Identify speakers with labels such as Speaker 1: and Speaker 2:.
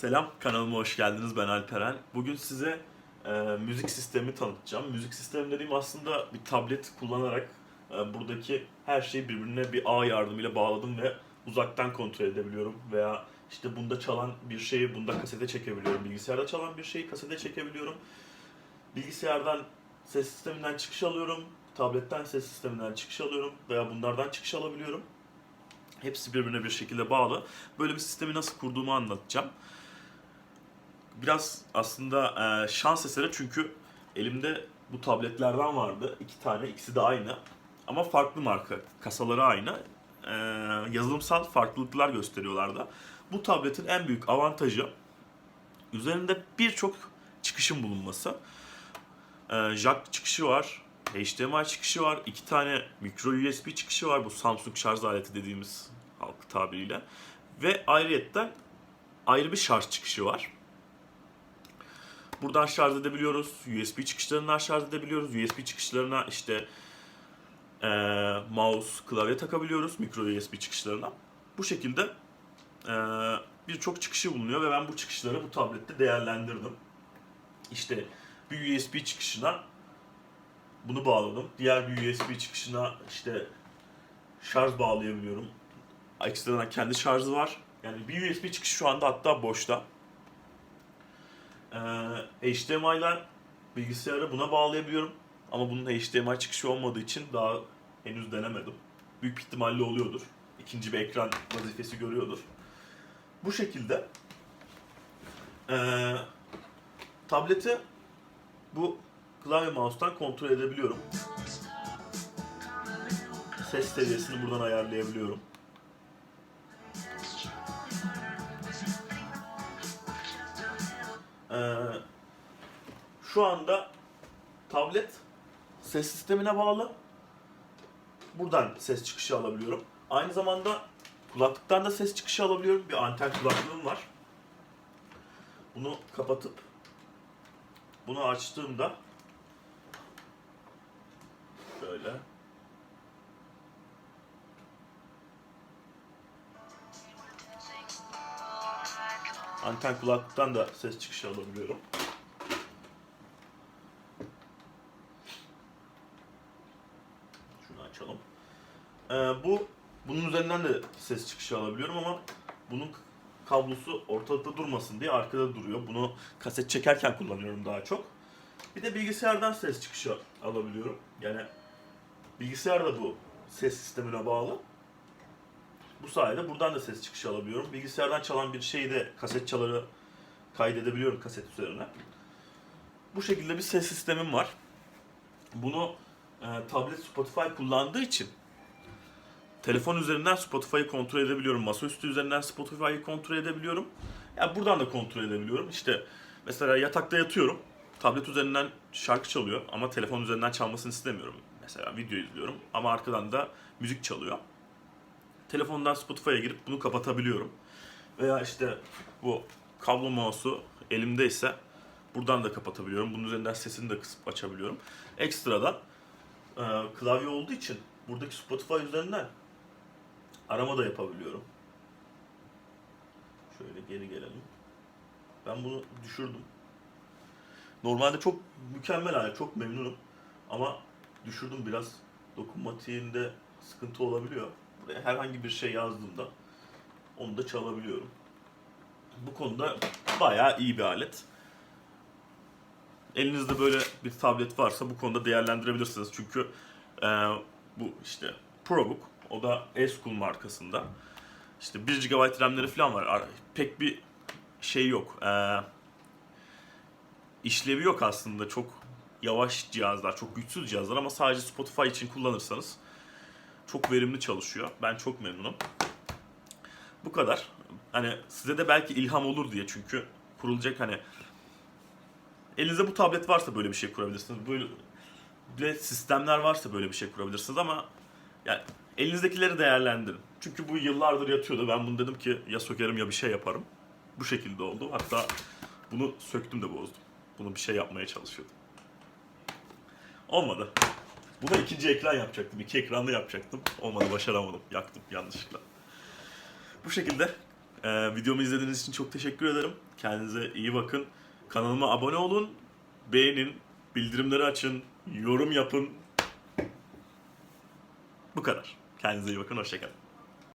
Speaker 1: Selam, kanalıma hoş geldiniz. Ben Alperen. Bugün size e, müzik sistemi tanıtacağım. Müzik sistemi dediğim aslında bir tablet kullanarak e, buradaki her şeyi birbirine bir ağ yardımıyla bağladım ve uzaktan kontrol edebiliyorum. Veya işte bunda çalan bir şeyi bunda kasete çekebiliyorum. Bilgisayarda çalan bir şeyi kasete çekebiliyorum. Bilgisayardan ses sisteminden çıkış alıyorum. Tabletten ses sisteminden çıkış alıyorum. Veya bunlardan çıkış alabiliyorum. Hepsi birbirine bir şekilde bağlı. Böyle bir sistemi nasıl kurduğumu anlatacağım. Biraz aslında e, şans eseri çünkü elimde bu tabletlerden vardı. iki tane, ikisi de aynı. Ama farklı marka, kasaları aynı. E, yazılımsal farklılıklar gösteriyorlardı. Bu tabletin en büyük avantajı üzerinde birçok çıkışın bulunması. E, jack çıkışı var, HDMI çıkışı var, iki tane micro USB çıkışı var. Bu Samsung şarj aleti dediğimiz halk tabiriyle. Ve ayrıyetten ayrı bir şarj çıkışı var. Buradan şarj edebiliyoruz. USB çıkışlarından şarj edebiliyoruz. USB çıkışlarına işte eee, mouse, klavye takabiliyoruz mikro USB çıkışlarına. Bu şekilde eee, birçok çıkışı bulunuyor ve ben bu çıkışları bu tablette değerlendirdim. İşte bir USB çıkışına bunu bağladım. Diğer bir USB çıkışına işte şarj bağlayabiliyorum. Ekstradan kendi şarjı var. Yani bir USB çıkışı şu anda hatta boşta. Ee, HDMI'ler bilgisayarı buna bağlayabiliyorum. Ama bunun HDMI çıkışı olmadığı için daha henüz denemedim. Büyük ihtimalle oluyordur. İkinci bir ekran vazifesi görüyordur. Bu şekilde ee, tableti bu klavye mouse'tan kontrol edebiliyorum. Ses seviyesini buradan ayarlayabiliyorum. Şu anda tablet ses sistemine bağlı. Buradan ses çıkışı alabiliyorum. Aynı zamanda kulaklıktan da ses çıkışı alabiliyorum. Bir anten kulaklığım var. Bunu kapatıp bunu açtığımda şöyle anten kulaklıktan da ses çıkışı alabiliyorum. Açalım. Ee, bu bunun üzerinden de ses çıkışı alabiliyorum ama bunun kablosu ortalıkta durmasın diye arkada duruyor. Bunu kaset çekerken kullanıyorum daha çok. Bir de bilgisayardan ses çıkışı alabiliyorum. Yani bilgisayar da bu ses sistemine bağlı. Bu sayede buradan da ses çıkışı alabiliyorum. Bilgisayardan çalan bir şeyi de kaset çaları kaydedebiliyorum kaset üzerine. Bu şekilde bir ses sistemim var. Bunu e, tablet Spotify kullandığı için telefon üzerinden Spotify'ı kontrol edebiliyorum. Masaüstü üzerinden Spotify'ı kontrol edebiliyorum. Yani buradan da kontrol edebiliyorum. İşte mesela yatakta yatıyorum. Tablet üzerinden şarkı çalıyor ama telefon üzerinden çalmasını istemiyorum. Mesela video izliyorum ama arkadan da müzik çalıyor. Telefondan Spotify'a girip bunu kapatabiliyorum. Veya işte bu kablo mouse'u elimdeyse buradan da kapatabiliyorum. Bunun üzerinden sesini de kısıp açabiliyorum. Ekstradan e, klavye olduğu için buradaki Spotify üzerinden arama da yapabiliyorum. Şöyle geri gelelim. Ben bunu düşürdüm. Normalde çok mükemmel hali, çok memnunum. Ama düşürdüm biraz. Dokunmatiğinde sıkıntı olabiliyor. Buraya herhangi bir şey yazdığımda onu da çalabiliyorum. Bu konuda bayağı iyi bir alet. Elinizde böyle bir tablet varsa bu konuda değerlendirebilirsiniz. Çünkü e, bu işte ProBook, o da S-Cool markasında. İşte 1 GB RAM'leri falan var. Ar- Pek bir şey yok. E, işlevi yok aslında. Çok yavaş cihazlar, çok güçsüz cihazlar ama sadece Spotify için kullanırsanız çok verimli çalışıyor. Ben çok memnunum. Bu kadar. Hani size de belki ilham olur diye çünkü kurulacak hani elinizde bu tablet varsa böyle bir şey kurabilirsiniz. Böyle sistemler varsa böyle bir şey kurabilirsiniz ama yani elinizdekileri değerlendirin. Çünkü bu yıllardır yatıyordu. Ben bunu dedim ki ya sökerim ya bir şey yaparım. Bu şekilde oldu. Hatta bunu söktüm de bozdum. Bunu bir şey yapmaya çalışıyordum. Olmadı. Buna ikinci ekran yapacaktım. iki ekranlı yapacaktım. Olmadı başaramadım. Yaktım yanlışlıkla. Bu şekilde Ee, videomu izlediğiniz için çok teşekkür ederim. Kendinize iyi bakın. Kanalıma abone olun. Beğenin. Bildirimleri açın. Yorum yapın. Bu kadar. Kendinize iyi bakın. Hoşçakalın.